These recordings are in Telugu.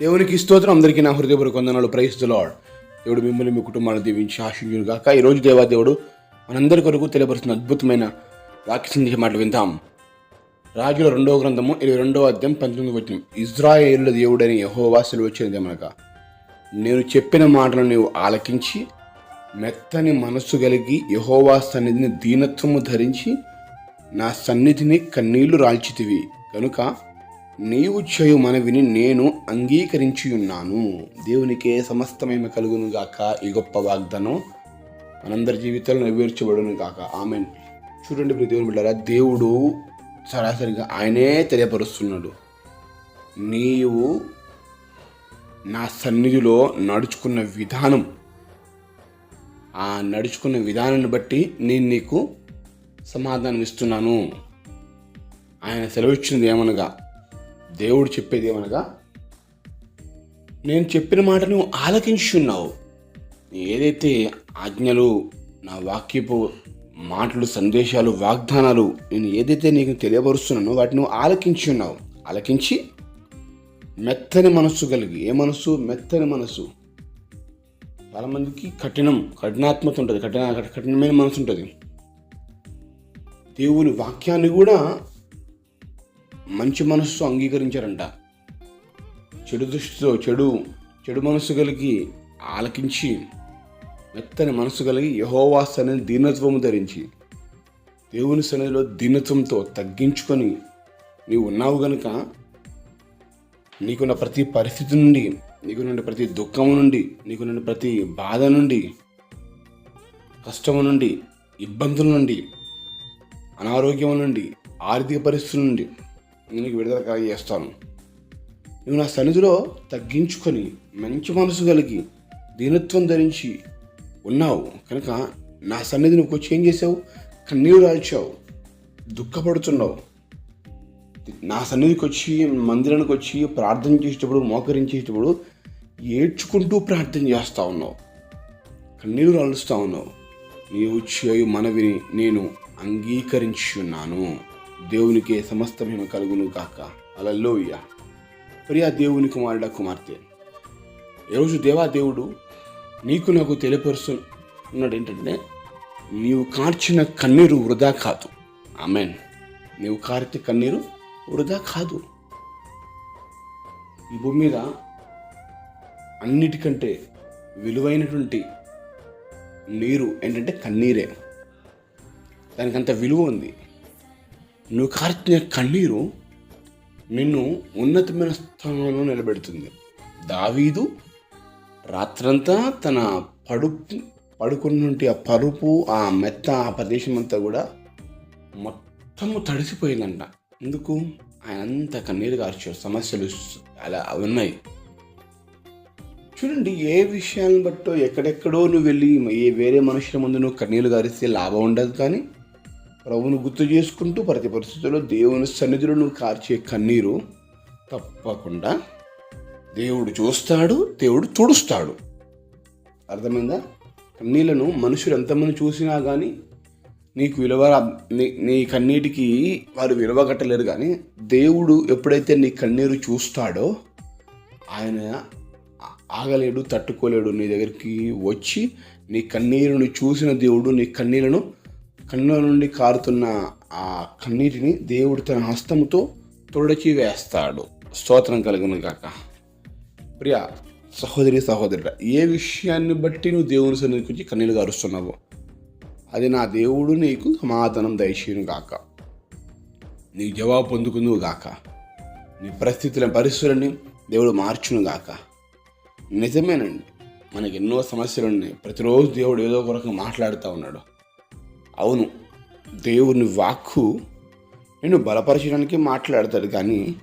దేవునికి స్తోత్రం. అందరికీ నా హృదయపూర్వక వందనాలు. ప్రైస్ ద దేవుడు మిమ్మల్ని మీ కుటుంబాన్ని దీవించి ఆశించును గాక ఈరోజు దేవాదేవుడు మనందరి కొరకు తెలియపరుస్తున్న అద్భుతమైన వాక్య సందేశ మాటలు వింటాం రాజుల రెండవ గ్రంథము ఇరవై రెండవ అధ్యాయం పంతొమ్మిది వచ్చిన ఇజ్రాయేలుల దేవుడని యహోవాసులు వచ్చినది మనక నేను చెప్పిన మాటలను నీవు ఆలకించి మెత్తని మనస్సు కలిగి యహోవా సన్నిధిని దీనత్వము ధరించి నా సన్నిధిని కన్నీళ్ళు రాల్చితివి. కనుక నీవు చేయు మనవిని నేను అంగీకరించియున్నాను. దేవునికే సమస్తమేమ కలుగును గాక ఈ గొప్ప వాగ్దానం మనందరి జీవితాలు నెరవేర్చబడును గాక. ఆమె చూడండి ఇప్పుడు దేవుని బిడ్డారా దేవుడు సరాసరిగా ఆయనే తెలియపరుస్తున్నాడు. నీవు నా సన్నిధిలో నడుచుకున్న విధానం ఆ నడుచుకున్న విధానాన్ని బట్టి నేను నీకు సమాధానం ఇస్తున్నాను ఆయన సెలవిచ్చింది ఏమనగా దేవుడు చెప్పేది ఏమనగా నేను చెప్పిన మాట నువ్వు ఆలకించున్నావు ఏదైతే ఆజ్ఞలు నా వాక్యపు మాటలు సందేశాలు వాగ్దానాలు నేను ఏదైతే నీకు తెలియపరుస్తున్నానో వాటిని నువ్వు ఆలకించి ఉన్నావు ఆలకించి మెత్తని మనస్సు కలిగి ఏ మనస్సు? మెత్తని మనస్సు. చాలామందికి కఠినం కఠినాత్మత ఉంటుంది కఠిన కఠినమైన మనసు ఉంటుంది. దేవుని వాక్యాన్ని కూడా మంచి మనస్సు అంగీకరించారంట. చెడు దృష్టితో చెడు చెడు మనస్సు కలిగి ఆలకించి మెత్తని మనసు కలిగి యహోవా సన్నిధి దీనత్వము ధరించి దేవుని సన్నిధిలో దీనత్వంతో తగ్గించుకొని నీవు ఉన్నావు గనుక నీకున్న ప్రతి పరిస్థితి నుండి నీకు నుండి ప్రతి దుఃఖం నుండి నీకు నుండి ప్రతి బాధ నుండి కష్టము నుండి ఇబ్బందుల నుండి అనారోగ్యం నుండి ఆర్థిక పరిస్థితుల నుండి నీకు విడుదల కలిగేస్తాను. నువ్వు నా సన్నిధిలో తగ్గించుకొని మంచి మనసు కలిగి దీనత్వం ధరించి ఉన్నావు. కనుక నా సన్నిధి నువ్వు వచ్చి ఏం చేసావు కన్నీరు రాల్చావు దుఃఖపడుతున్నావు. నా సన్నిధికి వచ్చి మందిరానికి వచ్చి ప్రార్థన చేసేటప్పుడు మోకరించేటప్పుడు ఏడ్చుకుంటూ ప్రార్థన చేస్తూ ఉన్నావు. కన్నీరు రాలుస్తూ ఉన్నావు. నీవు చేయు మనవిని నేను అంగీకరించి దేవునికే దేవునికి మహిమ కలుగును కాక అలల్లోయ ప్రియా దేవుని కుమారుడ కుమార్తె. ఈరోజు దేవా దేవుడు నీకు నాకు తెలియపరుస్తు ఉన్నాడు ఏంటంటే నీవు కార్చిన కన్నీరు వృధా కాదు. ఆమెన్. నీవు కార్చే కన్నీరు వృధా కాదు. ఈ భూమి మీద అన్నిటికంటే విలువైనటువంటి నీరు ఏంటంటే కన్నీరే. దానికంత విలువ ఉంది. నువ్వు కార్చిన కన్నీరు నిన్ను ఉన్నతమైన స్థానంలో నిలబెడుతుంది. దావీదు రాత్రంతా తన పడుపు పడుకున్నటువంటి ఆ పరుపు ఆ మెత్త ఆ ప్రదేశం అంతా కూడా మొత్తము తడిసిపోయిందంట. ఎందుకు? ఆయన అంత కన్నీరు కార్చారు సమస్యలు అలా ఉన్నాయి. చూడండి ఏ విషయాన్ని బట్టో ఎక్కడెక్కడో నువ్వు వెళ్ళి ఏ వేరే మనుషుల ముందు నువ్వు కన్నీళ్ళు గారిస్తే లాభం ఉండదు కానీ ప్రభువును గుర్తు చేసుకుంటూ ప్రతి పరిస్థితుల్లో దేవుని సన్నిధిలో నువ్వు కార్చే కన్నీరు తప్పకుండా దేవుడు చూస్తాడు దేవుడు తుడుస్తాడు. అర్థమైందా? కన్నీళ్ళను మనుషులు ఎంతమంది చూసినా కానీ నీకు విలువ నీ నీ కన్నీటికి వారు విలువ కట్టలేరు కానీ దేవుడు ఎప్పుడైతే నీ కన్నీరు చూస్తాడో ఆయన ఆగలేడు తట్టుకోలేడు నీ దగ్గరికి వచ్చి నీ కన్నీరుని చూసిన దేవుడు నీ కన్నీళ్ళను కన్నుల నుండి కారుతున్న ఆ కన్నీటిని దేవుడు తన హస్తముతో తుడచి వేస్తాడు. స్తోత్రం కలుగును కాక ప్రియ సహోదరి సహోదరుడ ఏ విషయాన్ని బట్టి నువ్వు దేవుని సన్నిధికి వచ్చి కన్నీళ్ళు కారుస్తున్నావు అది నా దేవుడు నీకు సమాధానం దయచేయను గాక. నీ జవాబు పొందుకుందువు గాక. నీ పరిస్థితుల పరిస్థితులని దేవుడు మార్చును గాక. నిజమేనండి మనకి ఎన్నో సమస్యలు ఉన్నాయి ప్రతిరోజు దేవుడు ఏదో ఒక రకంగా మాట్లాడుతూ ఉన్నాడు. అవును దేవుని వాక్కు నేను బలపరచడానికి మాట్లాడతాడు కానీ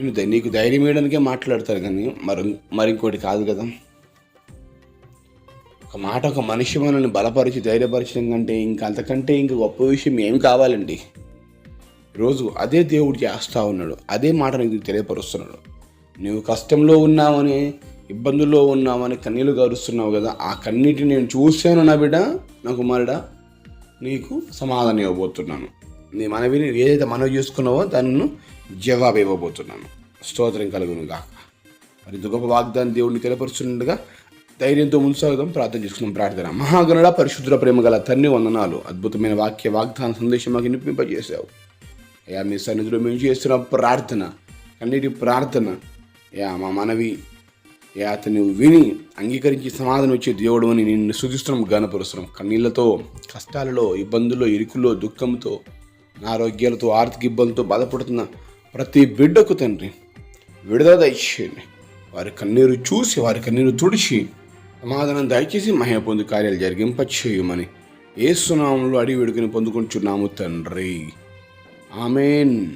నేను నీకు ధైర్యం వేయడానికే మాట్లాడతాడు కానీ మరి మరింకోటి కాదు కదా. ఒక మాట ఒక మనిషి మనల్ని బలపరిచి ధైర్యపరచడం కంటే ఇంకా అంతకంటే ఇంక గొప్ప విషయం ఏం కావాలండి? రోజు అదే దేవుడు చేస్తూ ఉన్నాడు అదే మాట నీకు తెలియపరుస్తున్నాడు. నువ్వు కష్టంలో ఉన్నావని ఇబ్బందుల్లో ఉన్నావని కన్నీళ్ళు గారుస్తున్నావు కదా ఆ కన్నీటిని నేను చూశాను నా బిడ్డ నా కుమారుడా. నీకు సమాధానం ఇవ్వబోతున్నాను. నీ మనవిని ఏదైతే మనవి చేసుకున్నావో దాన్ని జవాబు ఇవ్వబోతున్నాను. స్తోత్రం కలుగును గాక. మరి గొప్ప వాగ్దానం దేవుడిని తెలపరుచుండగా ధైర్యంతో ముందుసాగుదాం ప్రార్థన చేసుకున్నాం ప్రార్థన. మహాగణుడ పరిశుద్ధుల ప్రేమ గల తండ్రి వందనాలు. అద్భుతమైన వాక్య వాగ్దాన సందేశం మాకు వినిపింపజేశావు. అయ్యా మీ సన్నిధిలో మేము చేస్తున్న ప్రార్థన కన్నీటి ప్రార్థన యా మా మనవి అతను విని అంగీకరించి సమాధానం ఇచ్చే దేవుడు అని నిన్ను శుధిస్తున్నాం గానపరుస్తున్నాం కన్నీళ్ళతో కష్టాలలో ఇబ్బందుల్లో ఇరుకుల్లో దుఃఖంతో అనారోగ్యాలతో ఆర్థిక ఇబ్బందులతో బాధపడుతున్న ప్రతి బిడ్డకు తండ్రి విడుదల దయచేయండి. వారి కన్నీరు చూసి వారి కన్నీరు తుడిచి సమాధానం దయచేసి మహిమ పొందు కార్యాలు జరిగింప చేయమని ఏ సునామంలో అడిగి వేడుకని పొందుకుంటున్నాము తండ్రి. ఆమెన్.